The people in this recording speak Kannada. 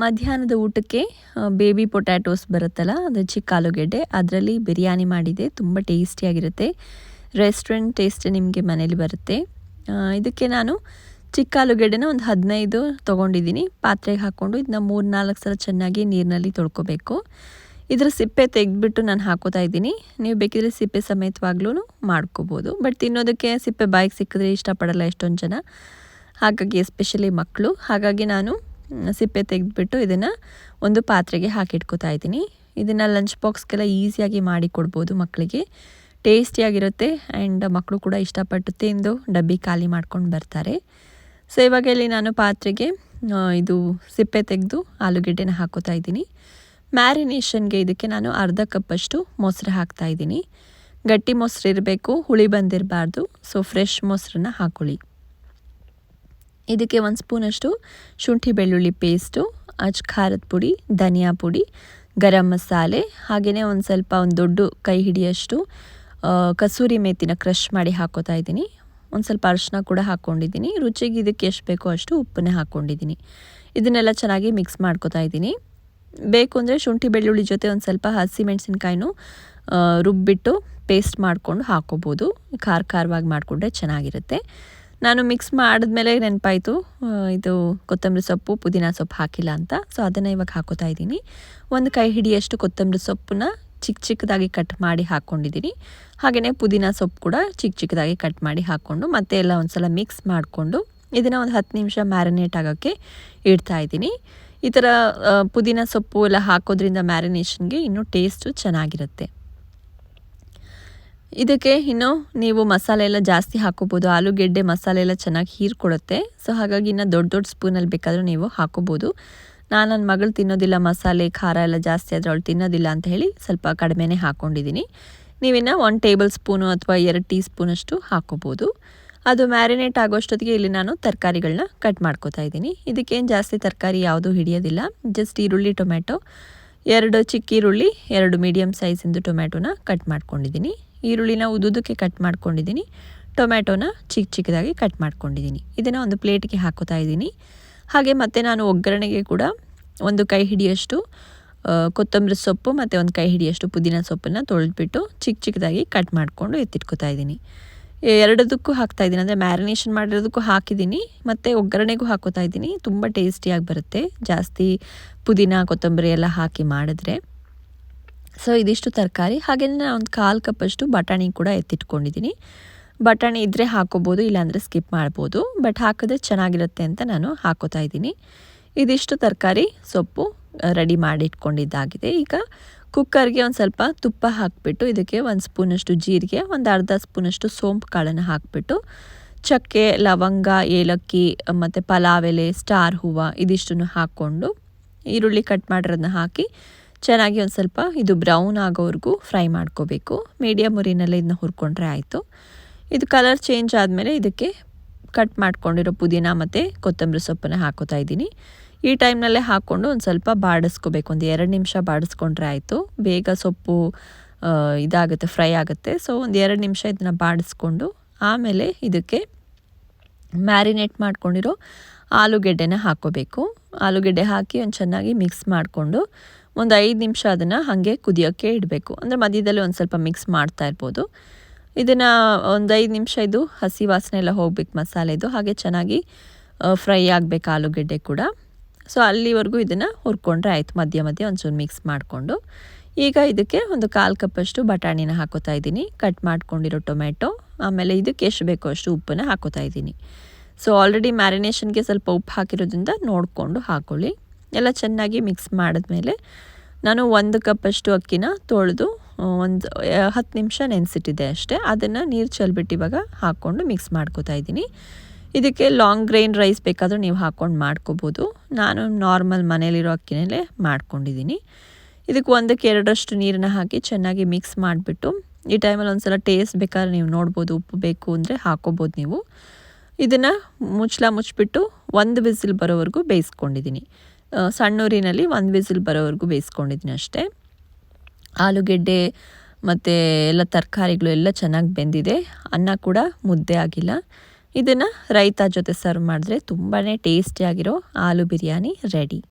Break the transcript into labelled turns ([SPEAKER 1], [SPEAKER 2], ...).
[SPEAKER 1] ಮಧ್ಯಾಹ್ನದ ಊಟಕ್ಕೆ ಬೇಬಿ ಪೊಟ್ಯಾಟೋಸ್ ಬರುತ್ತಲ್ಲ, ಅದು ಚಿಕ್ಕ ಆಲೂಗೆಡ್ಡೆ. ಅದರಲ್ಲಿ ಬಿರಿಯಾನಿ ಮಾಡಿದೆ, ತುಂಬ ಟೇಸ್ಟಿಯಾಗಿರುತ್ತೆ ರೆಸ್ಟೋರೆಂಟ್ ಟೇಸ್ಟ್ ನಿಮಗೆ ಮನೇಲಿ ಬರುತ್ತೆ. ಇದಕ್ಕೆ ನಾನು ಚಿಕ್ಕ ಆಲೂಗೆಡ್ಡೆನ ಒಂದು ಹದಿನೈದು ತೊಗೊಂಡಿದ್ದೀನಿ. ಪಾತ್ರೆಗೆ ಹಾಕ್ಕೊಂಡು ಇದನ್ನ ಮೂರು ನಾಲ್ಕು ಸಲ ಚೆನ್ನಾಗಿ ನೀರಿನಲ್ಲಿ ತೊಳ್ಕೊಬೇಕು. ಇದರ ಸಿಪ್ಪೆ ತೆಗೆದ್ಬಿಟ್ಟು ನಾನು ಹಾಕೋತಾ ಇದ್ದೀನಿ. ನೀವು ಬೇಕಿದ್ರೆ ಸಿಪ್ಪೆ ಸಮೇತವಾಗ್ಲೂ ಮಾಡ್ಕೋಬೋದು. ಬಟ್ ತಿನ್ನೋದಕ್ಕೆ ಸಿಪ್ಪೆ ಬಾಯಿಗೆ ಸಿಕ್ಕಿದ್ರೆ ಇಷ್ಟಪಡಲ್ಲ ಎಷ್ಟೊಂದು ಜನ. ಹಾಗಾಗಿ ಎಸ್ಪೆಷಲಿ ಮಕ್ಕಳು ಹಾಗಾಗಿ ನಾನು ಸಿಪ್ಪೆ ತೆಗೆದುಬಿಟ್ಟು ಇದನ್ನು ಒಂದು ಪಾತ್ರೆಗೆ ಹಾಕಿಟ್ಕೋತಾ ಇದ್ದೀನಿ. ಇದನ್ನು ಲಂಚ್ ಬಾಕ್ಸ್ಗೆಲ್ಲ ಈಸಿಯಾಗಿ ಮಾಡಿ ಕೊಡ್ಬೋದು ಮಕ್ಕಳಿಗೆ ಟೇಸ್ಟಿಯಾಗಿರುತ್ತೆ ಆ್ಯಂಡ್ ಮಕ್ಕಳು ಕೂಡ ಇಷ್ಟಪಟ್ಟು ತಿಂದು ಡಬ್ಬಿ ಖಾಲಿ ಮಾಡ್ಕೊಂಡು ಬರ್ತಾರೆ. ಸೊ ಇವಾಗ ಇಲ್ಲಿ ನಾನು ಪಾತ್ರೆಗೆ ಇದು ಸಿಪ್ಪೆ ತೆಗೆದು ಆಲೂಗೆಡ್ಡೆನ ಹಾಕೋತಾ ಇದ್ದೀನಿ. ಮ್ಯಾರಿನೇಷನ್ಗೆ ಇದಕ್ಕೆ ನಾನು ಅರ್ಧ ಕಪ್ಪಷ್ಟು ಮೊಸರು ಹಾಕ್ತಾ ಇದ್ದೀನಿ. ಗಟ್ಟಿ ಮೊಸರು ಇರಬೇಕು, ಹುಳಿ ಬಂದಿರಬಾರ್ದು. ಸೊ ಫ್ರೆಶ್ ಮೊಸರನ್ನ ಹಾಕೊಳ್ಳಿ. ಇದಕ್ಕೆ ಒಂದು ಸ್ಪೂನಷ್ಟು ಶುಂಠಿ ಬೆಳ್ಳುಳ್ಳಿ ಪೇಸ್ಟು ಅಚ್ ಖಾರದ ಪುಡಿ, ಧನಿಯಾ ಪುಡಿ, ಗರಂ ಮಸಾಲೆ ಹಾಗೆಯೇ ಒಂದು ಸ್ವಲ್ಪ ಒಂದು ದೊಡ್ಡ ಕೈ ಹಿಡಿಯಷ್ಟು ಕಸೂರಿ ಮೇತಿನ ಕ್ರಷ್ ಮಾಡಿ ಹಾಕೋತಾ ಇದ್ದೀನಿ. ಒಂದು ಸ್ವಲ್ಪ ಅರಿಶಿನ ಕೂಡ ಹಾಕ್ಕೊಂಡಿದ್ದೀನಿ ರುಚಿಗೆ ಇದಕ್ಕೆ ಎಷ್ಟು ಬೇಕೋ ಅಷ್ಟು ಉಪ್ಪನ್ನೇ ಹಾಕ್ಕೊಂಡಿದ್ದೀನಿ ಇದನ್ನೆಲ್ಲ ಚೆನ್ನಾಗಿ ಮಿಕ್ಸ್ ಮಾಡ್ಕೋತಾ ಇದ್ದೀನಿ. ಬೇಕು ಅಂದರೆ ಶುಂಠಿ ಬೆಳ್ಳುಳ್ಳಿ ಜೊತೆ ಒಂದು ಸ್ವಲ್ಪ ಹಸಿ ಮೆಣಸಿನ್ಕಾಯಿನೂ ರುಬ್ಬಿಟ್ಟು ಪೇಸ್ಟ್ ಮಾಡಿಕೊಂಡು ಹಾಕೋಬೋದು. ಖಾರ ಖಾರವಾಗಿ ಮಾಡಿಕೊಂಡ್ರೆ ಚೆನ್ನಾಗಿರುತ್ತೆ. ನಾನು ಮಿಕ್ಸ್ ಮಾಡಿದ್ಮೇಲೆ ನೆನಪಾಯಿತು. ಇದು ಕೊತ್ತಂಬರಿ ಸೊಪ್ಪು, ಪುದೀನ ಸೊಪ್ಪು ಹಾಕಿಲ್ಲ ಅಂತ. ಸೊ ಅದನ್ನು ಇವಾಗ ಹಾಕೋತಾ ಇದ್ದೀನಿ. ಒಂದು ಕೈ ಹಿಡಿಯಷ್ಟು ಕೊತ್ತಂಬರಿ ಸೊಪ್ಪನ್ನ ಚಿಕ್ಕ ಚಿಕ್ಕದಾಗಿ ಕಟ್ ಮಾಡಿ ಹಾಕ್ಕೊಂಡಿದ್ದೀನಿ ಹಾಗೆಯೇ ಪುದೀನ ಸೊಪ್ಪು ಕೂಡ ಚಿಕ್ಕ ಚಿಕ್ಕದಾಗಿ ಕಟ್ ಮಾಡಿ ಹಾಕ್ಕೊಂಡು ಮತ್ತೆ ಎಲ್ಲ ಒಂದು ಸಲ ಮಿಕ್ಸ್ ಮಾಡಿಕೊಂಡು ಇದನ್ನು ಒಂದು ಹತ್ತು ನಿಮಿಷ ಮ್ಯಾರಿನೇಟ್ ಆಗೋಕ್ಕೆ ಇಡ್ತಾ ಇದ್ದೀನಿ. ಈ ಥರ ಪುದೀನ ಸೊಪ್ಪು ಎಲ್ಲ ಹಾಕೋದ್ರಿಂದ ಮ್ಯಾರಿನೇಷನ್ಗೆ ಇನ್ನೂ ಟೇಸ್ಟು ಚೆನ್ನಾಗಿರುತ್ತೆ. ಇದಕ್ಕೆ ಇನ್ನು ನೀವು ಮಸಾಲೆ ಎಲ್ಲ ಜಾಸ್ತಿ ಹಾಕೋಬೋದು. ಆಲೂಗೆಡ್ಡೆ ಮಸಾಲೆ ಎಲ್ಲ ಚೆನ್ನಾಗಿ ಹೀರ್ಕೊಡುತ್ತೆ ಸೊ ಹಾಗಾಗಿ ಇನ್ನು ದೊಡ್ಡ ದೊಡ್ಡ ಸ್ಪೂನಲ್ಲಿ ಬೇಕಾದರೂ ನೀವು ಹಾಕೋಬೋದು. ನಾನು ನನ್ನ ಮಗಳು ತಿನ್ನೋದಿಲ್ಲ, ಮಸಾಲೆ, ಖಾರ ಎಲ್ಲ ಜಾಸ್ತಿ ಆದರೆ ಅವಳು ತಿನ್ನೋದಿಲ್ಲ ಅಂತ ಹೇಳಿ ಸ್ವಲ್ಪ ಕಡಿಮೆನೇ ಹಾಕ್ಕೊಂಡಿದ್ದೀನಿ ನೀವಿನ್ನು ಒನ್ ಟೇಬಲ್ ಸ್ಪೂನು ಅಥವಾ ಎರಡು ಟೀ ಸ್ಪೂನಷ್ಟು ಹಾಕೋಬೋದು. ಅದು ಮ್ಯಾರಿನೇಟ್ ಆಗೋಷ್ಟೊತ್ತಿಗೆ ಇಲ್ಲಿ ನಾನು ತರಕಾರಿಗಳನ್ನ ಕಟ್ ಮಾಡ್ಕೋತಾ ಇದ್ದೀನಿ. ಇದಕ್ಕೇನು ಜಾಸ್ತಿ ತರಕಾರಿ ಯಾವುದೂ ಹಿಡಿಯೋದಿಲ್ಲ. ಜಸ್ಟ್ ಈರುಳ್ಳಿ, ಟೊಮ್ಯಾಟೊ, ಎರಡು ಚಿಕ್ಕ ಈರುಳ್ಳಿ, ಎರಡು ಮೀಡಿಯಮ್ ಸೈಜಿಂದು ಟೊಮ್ಯಾಟೊನ ಕಟ್ ಮಾಡ್ಕೊಂಡಿದ್ದೀನಿ ಈರುಳ್ಳಿನ ಉದುದಕ್ಕೆ ಕಟ್ ಮಾಡ್ಕೊಂಡಿದ್ದೀನಿ. ಟೊಮ್ಯಾಟೋನ ಚಿಕ್ಕ ಚಿಕ್ಕದಾಗಿ ಕಟ್ ಮಾಡ್ಕೊಂಡಿದ್ದೀನಿ. ಇದನ್ನು ಒಂದು ಪ್ಲೇಟ್ಗೆ ಹಾಕೋತಾ ಇದ್ದೀನಿ. ಹಾಗೆ ಮತ್ತೆ ನಾನು ಒಗ್ಗರಣೆಗೆ ಕೂಡ ಒಂದು ಕೈ ಹಿಡಿಯಷ್ಟು ಕೊತ್ತಂಬರಿ ಸೊಪ್ಪು ಮತ್ತು ಒಂದು ಕೈ ಹಿಡಿಯಷ್ಟು ಪುದೀನ ಸೊಪ್ಪನ್ನು ತೊಳೆದ್ಬಿಟ್ಟು ಚಿಕ್ಕ ಚಿಕ್ಕದಾಗಿ ಕಟ್ ಮಾಡಿಕೊಂಡು ಎತ್ತಿಟ್ಕೊತಾ ಇದ್ದೀನಿ. ಎರಡದಕ್ಕೂ ಹಾಕ್ತಾ ಇದ್ದೀನಿ. ಅಂದರೆ ಮ್ಯಾರಿನೇಷನ್ ಮಾಡಿರೋದಕ್ಕೂ ಹಾಕಿದ್ದೀನಿ. ಮತ್ತು ಒಗ್ಗರಣೆಗೂ ಹಾಕೋತಾ ಇದ್ದೀನಿ. ತುಂಬ ಟೇಸ್ಟಿಯಾಗಿ ಬರುತ್ತೆ. ಜಾಸ್ತಿ ಪುದೀನ, ಕೊತ್ತಂಬರಿ ಎಲ್ಲ ಹಾಕಿ ಮಾಡಿದ್ರೆ. ಸೊ ಇದಿಷ್ಟು ತರಕಾರಿ. ಹಾಗೆ ನಾನು ಒಂದು ಕಾಲು ಕಪ್ಪಷ್ಟು ಬಟಾಣಿ ಕೂಡ ಎತ್ತಿಟ್ಕೊಂಡಿದ್ದೀನಿ. ಬಟಾಣಿ ಇದ್ದರೆ ಹಾಕೋಬೋದು, ಇಲ್ಲಾಂದರೆ ಸ್ಕಿಪ್ ಮಾಡ್ಬೋದು. ಬಟ್ ಹಾಕಿದ್ರೆ ಚೆನ್ನಾಗಿರುತ್ತೆ ಅಂತ ನಾನು ಹಾಕೋತಾ ಇದ್ದೀನಿ. ಇದಿಷ್ಟು ತರಕಾರಿ ಸೊಪ್ಪು ರೆಡಿ ಮಾಡಿಟ್ಕೊಂಡಿದ್ದಾಗಿದೆ. ಈಗ ಕುಕ್ಕರ್ಗೆ ಒಂದು ಸ್ವಲ್ಪ ತುಪ್ಪ ಹಾಕಿಬಿಟ್ಟು ಇದಕ್ಕೆ ಒಂದು ಸ್ಪೂನಷ್ಟು ಜೀರಿಗೆ, ಒಂದು ಅರ್ಧ ಸ್ಪೂನಷ್ಟು ಸೋಂಪು ಕಾಳನ್ನು ಹಾಕಿಬಿಟ್ಟು ಚಕ್ಕೆ, ಲವಂಗ, ಏಲಕ್ಕಿ, ಮತ್ತು ಪಲಾವ್ ಎಲೆ, ಸ್ಟಾರ್ ಹೂವು ಇದಿಷ್ಟನ್ನು ಹಾಕ್ಕೊಂಡು ಈರುಳ್ಳಿ ಕಟ್ ಮಾಡಿರೋದನ್ನ ಹಾಕಿ ಚೆನ್ನಾಗಿ ಒಂದು ಸ್ವಲ್ಪ ಇದು ಬ್ರೌನ್ ಆಗೋವರೆಗೂ ಫ್ರೈ ಮಾಡ್ಕೋಬೇಕು. ಮೀಡಿಯಮ್ ಉರಿನಲ್ಲೇ ಇದನ್ನ ಹುರ್ಕೊಂಡ್ರೆ ಆಯಿತು. ಇದು ಕಲರ್ ಚೇಂಜ್ ಆದಮೇಲೆ ಇದಕ್ಕೆ ಕಟ್ ಮಾಡ್ಕೊಂಡಿರೋ ಪುದೀನ ಮತ್ತು ಕೊತ್ತಂಬರಿ ಸೊಪ್ಪನ್ನು ಹಾಕೋತಾ ಇದ್ದೀನಿ. ಈ ಟೈಮ್ನಲ್ಲೇ ಹಾಕ್ಕೊಂಡು ಒಂದು ಸ್ವಲ್ಪ ಬಾಡಿಸ್ಕೋಬೇಕು. ಒಂದು ಎರಡು ನಿಮಿಷ ಬಾಡಿಸ್ಕೊಂಡ್ರೆ ಆಯಿತು. ಬೇಗ ಸೊಪ್ಪು ಇದಾಗುತ್ತೆ, ಫ್ರೈ ಆಗುತ್ತೆ. ಸೊ ಒಂದು ಎರಡು ನಿಮಿಷ ಇದನ್ನು ಬಾಡಿಸ್ಕೊಂಡು ಆಮೇಲೆ ಇದಕ್ಕೆ ಮ್ಯಾರಿನೇಟ್ ಮಾಡ್ಕೊಂಡಿರೋ ಆಲೂಗೆಡ್ಡೆನ ಹಾಕೋಬೇಕು ಆಲೂಗೆಡ್ಡೆ ಹಾಕಿ ಒಂದು ಚೆನ್ನಾಗಿ ಮಿಕ್ಸ್ ಮಾಡಿಕೊಂಡು ಒಂದು ಐದು ನಿಮಿಷ ಅದನ್ನು ಹಾಗೆ ಕುದಿಯೋಕ್ಕೆ ಇಡಬೇಕು. ಅಂದರೆ ಮಧ್ಯದಲ್ಲಿ ಒಂದು ಸ್ವಲ್ಪ ಮಿಕ್ಸ್ ಮಾಡ್ತಾ ಇರ್ಬೋದು. ಇದನ್ನು ಒಂದು ಐದು ನಿಮಿಷ ಇದು ಹಸಿ ವಾಸನೆ ಎಲ್ಲ ಹೋಗ್ಬೇಕು ಮಸಾಲೆದು ಹಾಗೆ ಚೆನ್ನಾಗಿ ಫ್ರೈ ಆಗಬೇಕು ಆಲೂಗೆಡ್ಡೆ ಕೂಡ. ಸೊ ಅಲ್ಲಿವರೆಗೂ ಇದನ್ನು ಹುರ್ಕೊಂಡ್ರೆ ಆಯಿತು. ಮಧ್ಯ ಮಧ್ಯೆ ಒಂಚೂರು ಮಿಕ್ಸ್ ಮಾಡಿಕೊಂಡು. ಈಗ ಇದಕ್ಕೆ ಒಂದು ಕಾಲು ಕಪ್ಪಷ್ಟು ಬಟಾಣಿನ ಹಾಕೋತಾ ಇದ್ದೀನಿ. ಕಟ್ ಮಾಡ್ಕೊಂಡಿರೋ ಟೊಮೆಟೊ ಆಮೇಲೆ ಇದಕ್ಕೆ ಎಷ್ಟು ಬೇಕೋ ಅಷ್ಟು ಉಪ್ಪನ್ನು ಹಾಕೋತಾ ಇದ್ದೀನಿ. ಸೊ ಆಲ್ರೆಡಿ ಮ್ಯಾರಿನೇಷನ್ಗೆ ಸ್ವಲ್ಪ ಉಪ್ಪು ಹಾಕಿರೋದ್ರಿಂದ ನೋಡಿಕೊಂಡು ಹಾಕ್ಕೊಳ್ಳಿ ಎಲ್ಲ ಚೆನ್ನಾಗಿ ಮಿಕ್ಸ್ ಮಾಡಿದ್ಮೇಲೆ ನಾನು ಒಂದು ಕಪ್ಪಷ್ಟು ಅಕ್ಕಿನ ತೊಳೆದು ಒಂದು ಹತ್ತು ನಿಮಿಷ ನೆನೆಸಿಟ್ಟಿದ್ದೆ ಅಷ್ಟೇ. ಅದನ್ನು ನೀರು ಚೆಲ್ಬಿಟ್ಟು ಇವಾಗ ಹಾಕ್ಕೊಂಡು ಮಿಕ್ಸ್ ಮಾಡ್ಕೋತಾ ಇದ್ದೀನಿ. ಇದಕ್ಕೆ ಲಾಂಗ್ ಗ್ರೈನ್ ರೈಸ್ ಬೇಕಾದರೂ ನೀವು ಹಾಕ್ಕೊಂಡು ಮಾಡ್ಕೋಬೋದು. ನಾನು ನಾರ್ಮಲ್ ಮನೇಲಿರೋ ಅಕ್ಕಿನಲ್ಲೇ ಮಾಡ್ಕೊಂಡಿದ್ದೀನಿ. ಇದಕ್ಕೆ ಒಂದಕ್ಕೆ ಎರಡರಷ್ಟು ನೀರನ್ನ ಹಾಕಿ ಚೆನ್ನಾಗಿ ಮಿಕ್ಸ್ ಮಾಡಿಬಿಟ್ಟು, ಈ ಟೈಮಲ್ಲಿ ಒಂದು ಸಲ ಟೇಸ್ಟ್ ಬೇಕಾದ್ರೆ ನೀವು ನೋಡ್ಬೋದು, ಉಪ್ಪು ಬೇಕು ಅಂದರೆ ಹಾಕೋಬೋದು ನೀವು. ಇದನ್ನು ಮುಚ್ಚಲ ಮುಚ್ಚಿಬಿಟ್ಟು ಒಂದು ಬಿಸಿಲು ಬರೋವರೆಗೂ ಬೇಯಿಸ್ಕೊಂಡಿದ್ದೀನಿ. ಸಣ್ಣೂರಿನಲ್ಲಿ ಒಂದು ವಿಸಿಲ್ ಬರೋವರೆಗೂ ಬೇಯಿಸ್ಕೊಂಡಿದ್ದೀನಿ ಅಷ್ಟೇ. ಆಲೂಗೆಡ್ಡೆ ಮತ್ತು ಎಲ್ಲ ತರಕಾರಿಗಳು ಎಲ್ಲ ಚೆನ್ನಾಗಿ ಬೆಂದಿದೆ. ಅನ್ನ ಕೂಡ ಮುದ್ದೆ ಆಗಿಲ್ಲ. ಇದನ್ನು ರೈತ ಜೊತೆ ಸರ್ವ್ ಮಾಡಿದ್ರೆ ತುಂಬಾ ಟೇಸ್ಟಿಯಾಗಿರೋ ಆಲೂ ಬಿರಿಯಾನಿ ರೆಡಿ